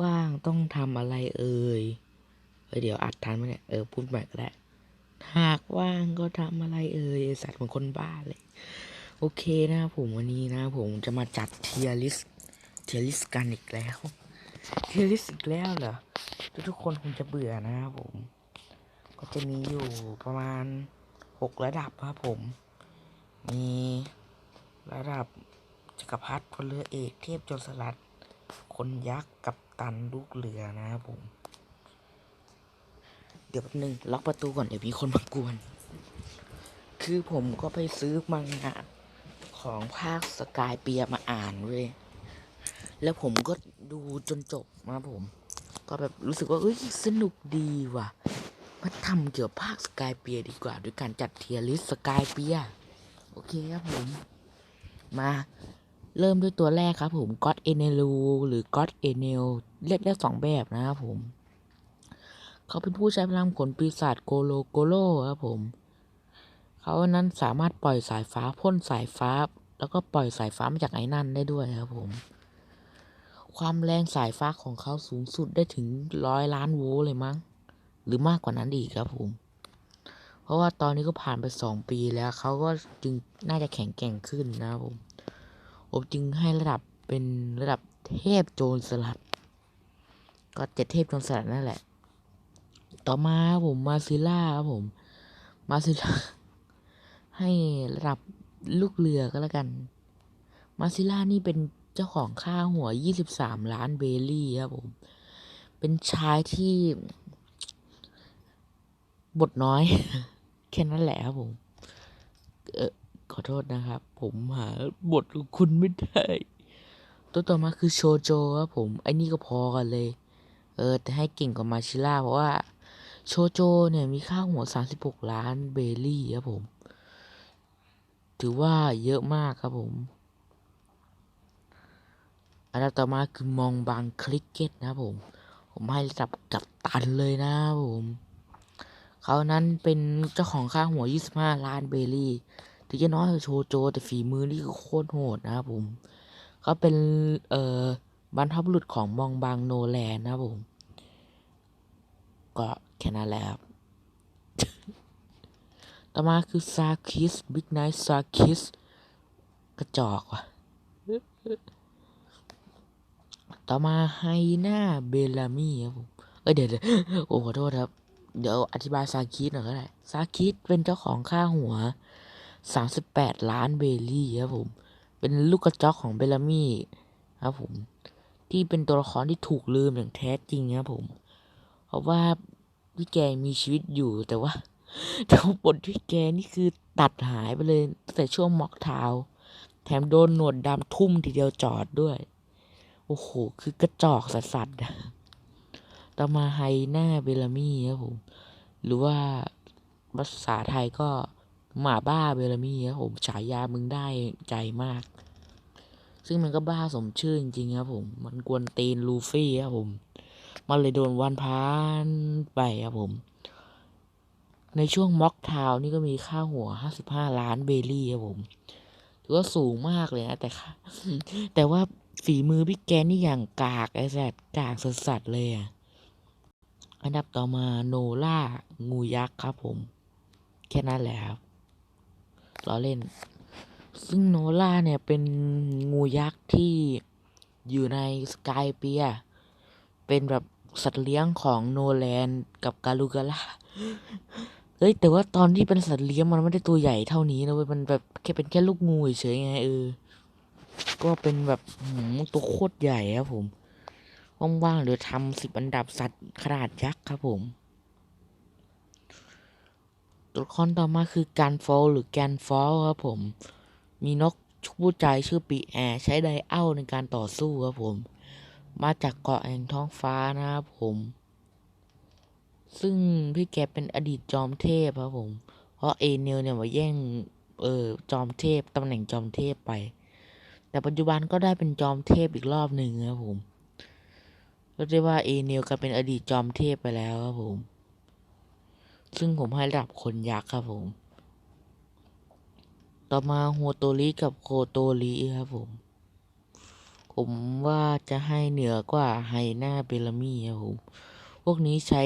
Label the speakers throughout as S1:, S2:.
S1: ว่างต้องทำอะไรเอ่ยเดี๋ยวอัดทันไหมเนี่ย เออพูดใหม่ก็ได้ หากว่างก็ทำอะไรเอ่ยสัตว์เหมือนคนบ้าเลย โอเคนะผมวันนี้นะ ผมจะมาจัดเทียริสเทียริสกันอีกแล้ว เทียริสอีกแล้วเหรอ ทุกๆคนคงจะเบื่อนะครับผม ก็จะมีอยู่ประมาณหกระดับครับผม มีระดับจักรพรรดิพลเรือเอกเทพโจรสลัด คนยักษ์กับ ตันลูกเรือนะครับผม เดี๋ยวแป๊บนึงล็อกประตูก่อนเดี๋ยวมีคนมากวน คือผมก็ไปซื้อมังงะของภาคสกายเปียมาอ่านเว้ยแล้วผมก็ดูจนจบนะผม ก็แบบรู้สึกว่าเอ้ยสนุกดีว่ะมาทำเกี่ยวกับภาคสกายเปียดีกว่า ด้วยการจัดเทียร์ลิสสกายเปียโอเคครับผม มา เริ่มด้วยตัวแรกครับผมก็อดเอเนลูหรือก็อดเอเนลเรียกได้สองแบบนะครับผม เขาเป็นผู้ใช้พลังผลปีศาจโกโลโกโลครับผม เขานั้นสามารถปล่อยสายฟ้าพ่นสายฟ้า แล้วก็ปล่อยสายฟ้ามาจากไอ้นั่นได้ด้วยครับผม ความแรงสายฟ้าของเขาสูงสุดได้ถึงร้อยล้านโวลต์เลยมั้ง หรือมากกว่านั้นอีกครับผม เพราะว่าตอนนี้ก็ผ่านไปสองปีแล้ว เขาก็จึงน่าจะแข็งแกร่งขึ้นนะครับผม ผมจึงให้ระดับเป็นระดับเทพโจรสลัด ก็เจ็ดเทพโจรสลัดนั่นแหละ ต่อมาครับผมมาซิล่าครับผม มาซิล่าให้ระดับลูกเรือก็แล้วกัน มาซิล่านี่เป็นเจ้าของค่าหัว 23 ล้านเบลลี่ครับผม เป็นชายที่บทน้อย แค่นั้นแหละครับผม เออ ขอโทษนะครับ ผมหาบทของคุณไม่ได้ ตัวต่อมาคือโชโจครับผม ไอ้นี่ก็พอกันเลย เออ แต่ให้เก่งกว่ามาชิล่าเพราะว่า โชโจเนี่ยมีค่าหัว 36 ล้านเบลลี่ครับผม ถือว่าเยอะมากครับผม อันดับต่อมาคือมองบางคลิกเก็ตนะครับผม ผมให้ระดับกับตันเลยนะครับผมเขานั้นเป็นเจ้าของค่าหัว 25 ล้านเบลลี่ ถึงจะน้อยโชโจ แต่ฝีมือนี่คือโคตรโหดนะครับผมเขาเป็นเอ่อบรรพบุรุษของมองบางโนแลนนะครับผม ก็แค่นั้นแหละครับต่อมาคือซาคิสบิ๊กไนท์ซาคิสกระจอกว่ะ ต่อมาไฮน่าเบลามี่ครับผม เอ้ยเดี๋ยวเดี๋ยวโอ้ขอโทษครับ เดี๋ยวอธิบายซาคิสหน่อยก็ได้ ซาคิสเป็นเจ้าของค่าหัว 38 ล้านเบลลี่ครับผม เป็นลูกกระจอกของเบลามี่ครับผม ที่เป็นตัวละครที่ถูกลืมอย่างแท้จริงครับผม เพราะว่าพี่แกมีชีวิตอยู่แต่ว่าแต่ว่าบทพี่แกนี่คือตัดหายไปเลยตั้งแต่ช่วงม็อกทาวแถมโดนหนวดดำทุ่มทีเดียวจอดด้วย โอ้โห คือกระจอกสัสๆอะต่อมาไฮหน้าเบลามี่ครับผม หรือว่าภาษาไทยก็ หมาบ้าเบลามี่ครับผมฉายามึงได้ใจมาก ซึ่งมันก็บ้าสมชื่อจริงๆครับผม มันกวนตีนลูฟี่ครับผม มันเลยโดนวันพานไปครับผม ในช่วงม็อกทาวน์นี่ก็มีค่าหัว 55 ล้านเบลลี่ครับผม ถือว่าสูงมากเลยนะแต่ค่าแต่ว่าฝีมือพี่แกนี่อย่างกากไอ้สัตว์กากสัสๆเลยอะอันดับต่อมาโนล่างูยักษ์ครับผม แค่นั้นแหละครับ ล้อเล่น ซึ่งโนล่าเนี่ยเป็นงูยักษ์ที่อยู่ในสกายเปีย เป็นแบบสัตว์เลี้ยงของโนแลนกับกาลูกาล่า เฮ้ย แต่ว่าตอนที่เป็นสัตว์เลี้ยงมันไม่ได้ตัวใหญ่เท่านี้นะเว้ย มันแบบแค่เป็นแค่ลูกงูเฉยไงเออ ก็เป็นแบบหืมตัวโคตรใหญ่ครับผม ว่างๆเดี๋ยวทำสิบอันดับสัตว์ขนาดยักษ์ครับผม ตัวละครต่อมาคือการฟลหรือแกนฟอลครับผม มีนกผู้ใจชื่อปีแอร์ใช้ไดเอ้าในการต่อสู้ครับผม มาจากเกาะแห่งท้องฟ้านะครับผม ซึ่งพี่แกเป็นอดีตจอมเทพครับผม เพราะเอเนลเนี่ยมาแย่งเออจอมเทพตำแหน่งจอมเทพไป แต่ปัจจุบันก็ได้เป็นจอมเทพอีกรอบหนึ่งครับผมเรียกได้ว่าเอเนลก็เป็นอดีตจอมเทพไปแล้วครับผม ซึ่งผมให้ระดับคนยักษ์ครับผม ต่อมาโฮโตริกับโคโตริครับผม ผมว่าจะให้เหนือกว่าไฮนาเบลามี่ครับผม พวกนี้ใช้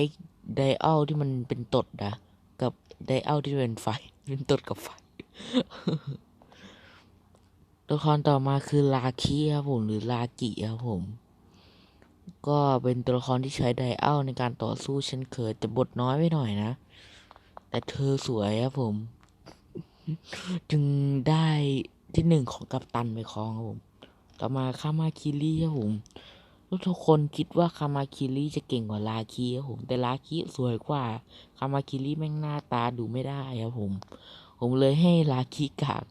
S1: ไดอัลที่มันเป็นตดนะกับไดอัลที่เป็นไฟ เป็นตดกับไฟ ตัวละครต่อมาคือลาคิครับผม หรือลากิครับผมก็เป็นตัวละครที่ใช้ไดอัลในการต่อสู้เช่นเคยแต่บทน้อยไปหน่อยนะ แต่เธอสวยครับผม จึงได้ที่หนึ่งของกัปตันไปครองครับผม ต่อมาคามาคิริครับผมทุกคนคิดว่าคามาคิริจะเก่งกว่าลาคิครับผม แต่ลาคิสวยกว่าคามาคิริแม่งหน้าตาดูไม่ได้ครับผม ผมเลยให้ลาคิกาก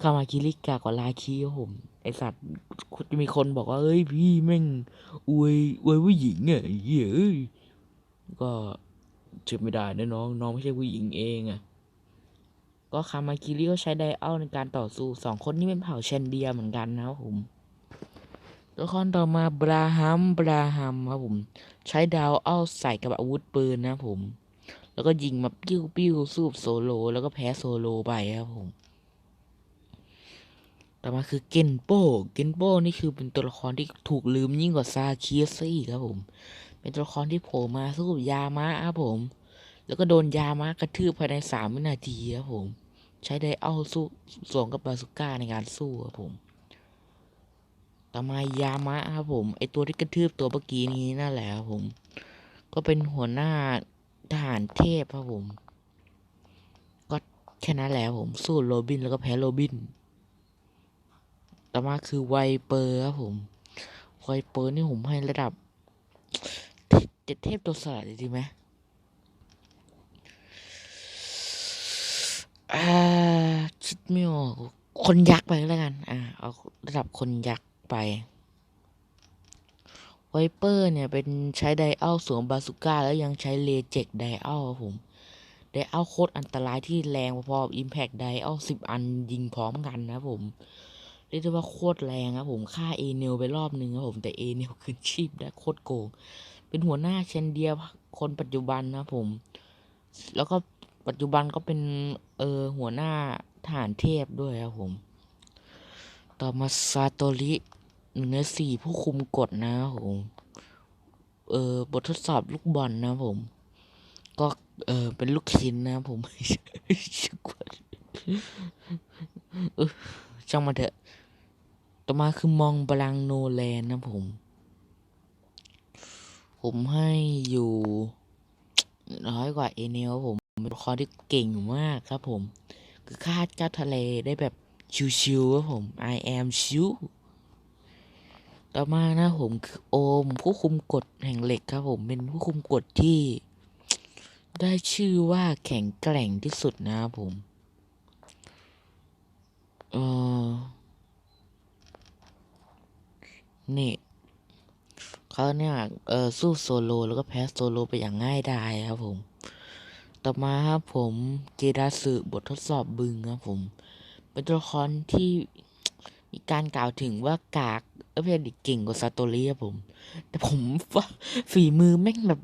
S1: คามาคิริกากกว่าลาคิครับผมไอสัตว์จะมีคนบอกว่าเอ้ยพี่แม่งอวยอวยผู้หญิงอะเยอ้ยก็ เชื่อไม่ได้นะน้อง น้องไม่ใช่ผู้หญิงเองอะก็คามาคิริก็ใช้ไดอัลในการต่อสู้สองคนนี้เป็นเผ่าเชนเดียเหมือนกันนะครับผมตัวละครต่อมาบราฮัมบราฮัมครับผม ใช้ดาวเอาใส่กับอาวุธปืนนะครับผม แล้วก็ยิงมาปิ้วปิ้วสูบโซโล แล้วก็แพ้โซโลไปครับผมต่อมาคือเกนโปเกนโปนี่คือเป็นตัวละครที่ถูกลืมยิ่งกว่าซาคิเซี่ครับผม เป็นตัวละครที่โผล่มาสู้กับยามะครับผม แล้วก็โดนยามะกระทืบภายในสามวินาทีครับผม ใช้ไดเอัลสู้สวมกับบาสุก้าในการสู้ครับผม ต่อมายามะครับผม ไอตัวที่กระทืบตัวเมื่อกี้นี้นั่นแหละครับผม ก็เป็นหัวหน้าทหารเทพครับผม ก็แค่นั้นแหละครับผมสู้โรบินแล้วก็แพ้โรบิน ต่อมาคือไวเปอร์ครับผมไวเปอร์นี่ผมให้ระดับ เจ็ดเทพตัวสลัดดีไหมอ่าคิดไม่ออกคนยักษ์ไปแล้วกัน อ่า เอาระดับคนยักษ์ไป ไวเปอร์เนี่ย เป็นใช้ไดอัลสวมบาสุก้า แล้วยังใช้เลเจกไดอัลครับผม ไดอัลโคตรอันตรายที่แรงพอๆอิมแพกไดอัลสิบอันยิงพร้อมกันนะผม เรียกได้ว่าโคตรแรงครับผม ฆ่าเอเนลไปรอบหนึ่งครับผม แต่เอเนลคืนชีพได้โคตรโกง เป็นหัวหน้าเชนเดียคนปัจจุบันนะผม แล้วก็ปัจจุบันก็เป็นเออหัวหน้าทหารเทพด้วยครับผม ต่อมาซาโตริหนึ่งในสี่ผู้คุมกฎนะครับผม เออบททดสอบลูกบอลนะผม ก็เออเป็นลูกชิ้นนะผมเออช่างมาเถอะ ต่อมาคือมองบลังโนแลนนะผม ผมให้อยู่น้อยกว่าเอเนลครับผมเป็นละครที่เก่งมากครับผม คือฆ่าเจ้าทะเลได้แบบชิวๆครับผม I am ชิวต่อมานะผมคือโอมผู้คุมกฎแห่งเหล็กครับผมเป็นผู้คุมกฎที่ ได้ชื่อว่าแข็งแกร่งที่สุดนะครับผมเออนี่ เขาเนี่ยเออสู้โซโลแล้วก็แพ้โซโลไปอย่างง่ายดายครับผม ต่อมาครับผมเจดาสึบททดสอบบึงครับผม เป็นตัวละครที่มีการกล่าวถึงว่ากากเออเพดิเก่งกว่าซาโตริครับผม แต่ผมว่าฝีมือแม่งแบบ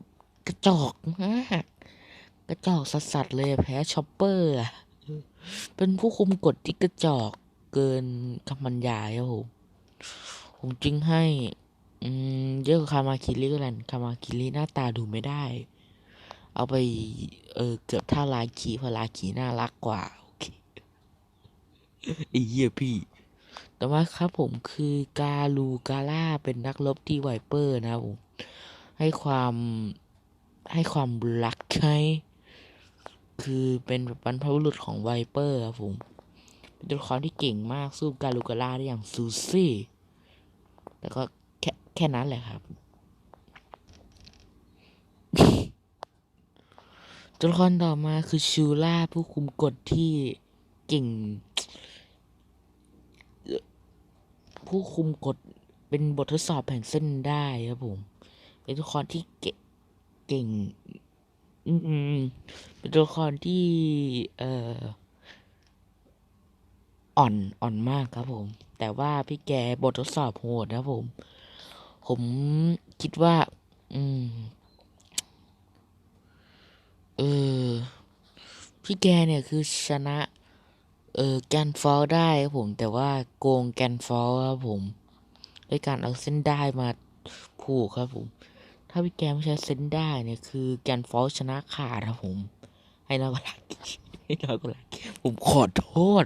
S1: กระจอกมากกระจอกสัสๆเลยแพ้ชอปเปอร์เป็นผู้คุมกฎที่กระจอกเกินคำบรรยายครับผม ผมจึงให้ อืมเยอะกว่าคามาคิริก็แล้วคามาคิริหน้าตาดูไม่ได้ เอาไปเออเกือบเท่าลาคีเพราะลาคีน่ารักกว่าโอเคไอ้เหี้ยพี่แต่ว่าครับผมคือกาลูกาล่าเป็นนักรบที่ไวเปอร์นะผมให้ความให้ความรักใช้คือเป็นแบบบรรพบุรุษของไวเปอร์ครับผมเป็นตัวละครที่เก่งมากสู้กาลูกาล่าได้อย่างซูซี่แต่ก็ แค่แค่นั้นแหละครับ ตัวละครต่อมาคือชูล่าผู้คุมกฎที่เก่ง ผู้คุมกฎเป็นบททดสอบแห่งเส้นได้ครับผม เป็นตัวละครที่เก่งเก่ง อืมเป็นตัวละครที่ เอ่อ อ่อนอ่อนมากครับผม แต่ว่าพี่แกบททดสอบโหดนะผม ผมคิดว่า อืม เออ พี่แกเนี่ยคือชนะ เออแกนฟอลได้ครับผม แต่ว่าโกงแกนฟอลครับผม ด้วยการเอาเส้นได้มาผูกครับผม ถ้าพี่แกไม่ใช้เส้นได้เนี่ยคือแกนฟอลชนะขาดครับผม ให้น้อกหลักให้น้อกหลักผมขอโทษ